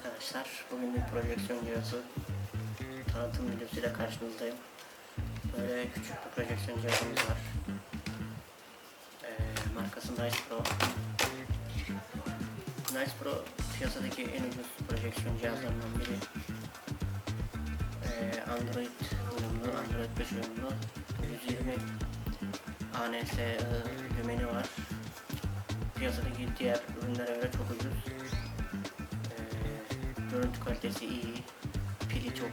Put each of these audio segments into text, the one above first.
arkadaşlar. Bugün bir projeksiyon cihazı tanıtım videosuyla karşınızdayım. Böyle küçük bir projeksiyon cihazımız var. Ee, markası Nice Pro. Nice Pro piyasadaki en ucuz projeksiyon cihazlarından biri. Ee, Android uyumlu, Android 5 uyumlu. 120 ANS e, lümeni var. Piyasadaki diğer ürünlere göre çok ucuz. Görüntü kalitesi iyi, pili çok.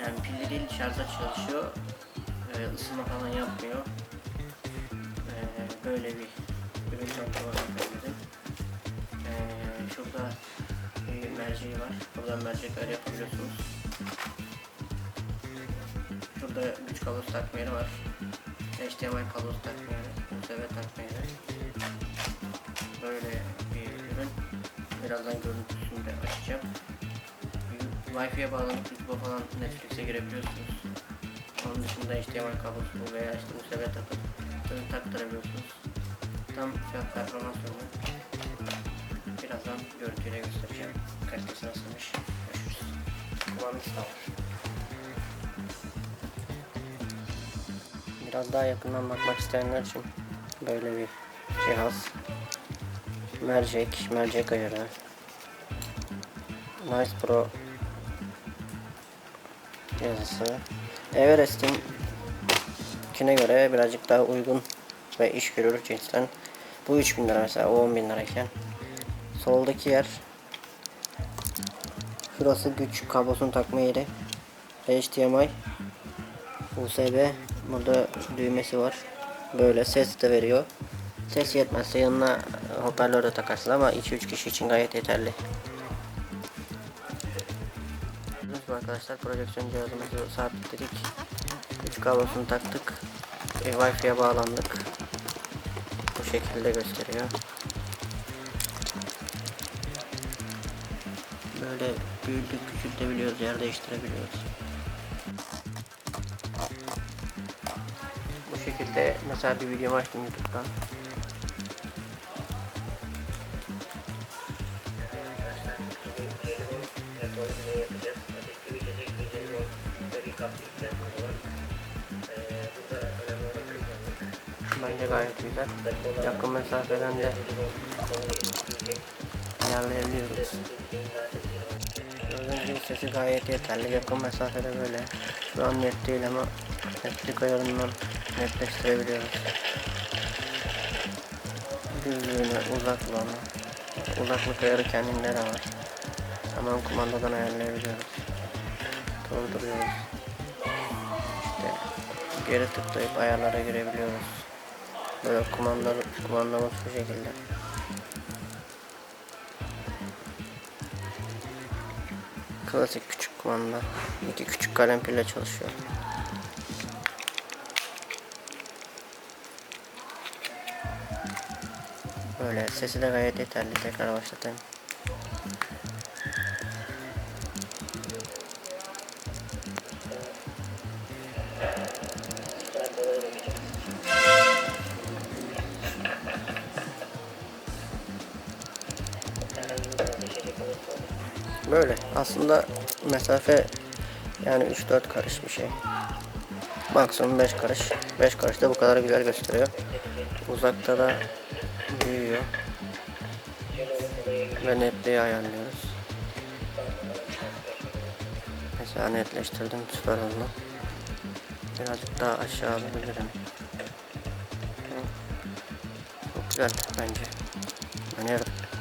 Yani pilli değil şarjda çalışıyor, ee, ısınma falan yapmıyor. Ee, böyle bir ürün tanıtımı dedim. Ee, şurada bir merceği var. Buradan mercekler yapabiliyorsunuz. Şurada güç kablosu takma var. HDMI kablosu takma USB takma. Böyle bir ürün. Birazdan görüntüsünü de açacağım. Wi-Fi'ye bağlanıp YouTube'a falan Netflix'e girebiliyorsunuz. Onun dışında HDMI kablosu veya işte USB takıp ürün taktırabiliyorsunuz. Tam fiyat performans ürünü. Birazdan görüntüyle göstereceğim. Kalitesi nasılmış. Görüşürüz. Da var. Biraz daha yakından bakmak isteyenler için böyle bir cihaz. Mercek, mercek ayarı. Nice Pro yazısı. Everest'in kine göre birazcık daha uygun ve iş görür cinsten. Bu 3000 lira mesela o 10 bin lirayken. Soldaki yer Şurası güç kablosunu takma yeri. HDMI USB burada düğmesi var. Böyle ses de veriyor. Ses yetmezse yanına hoparlör de takarsın ama 2-3 kişi için gayet yeterli. Gördüğünüz gibi arkadaşlar projeksiyon cihazımızı sabitledik. Güç kablosunu taktık. E, Wi-Fi'ye bağlandık. Bu şekilde gösteriyor. Böyle büyüdük küçültebiliyoruz, yer değiştirebiliyoruz. Bu şekilde mesela bir video açtım YouTube'dan. Bence gayet güzel. Yakın mesafeden de ayarlayabiliyoruz. Gördüğünüz gibi sesi gayet yeterli. Yakın mesafede böyle. Şu an net değil ama netlik ayarından netleştirebiliyoruz. Düzlüğünü, uzaklığını. Uzaklık ayarı kendinde de var. Hemen kumandadan ayarlayabiliyoruz. Durduruyoruz. Geri tıklayıp ayarlara girebiliyoruz. Böyle kumanda, kumandamız bu şekilde. Klasik küçük kumanda. İki küçük kalem pille çalışıyor. Böyle sesi de gayet yeterli. Tekrar başlatayım. Böyle. Aslında mesafe yani 3-4 karış bir şey. Maksimum 5 karış. 5 karış da bu kadar güzel gösteriyor. Uzakta da büyüyor. Ve netliği ayarlıyoruz. Mesela netleştirdim süper oldu. Birazcık daha aşağı alabilirim. Çok güzel bence. Öneririm.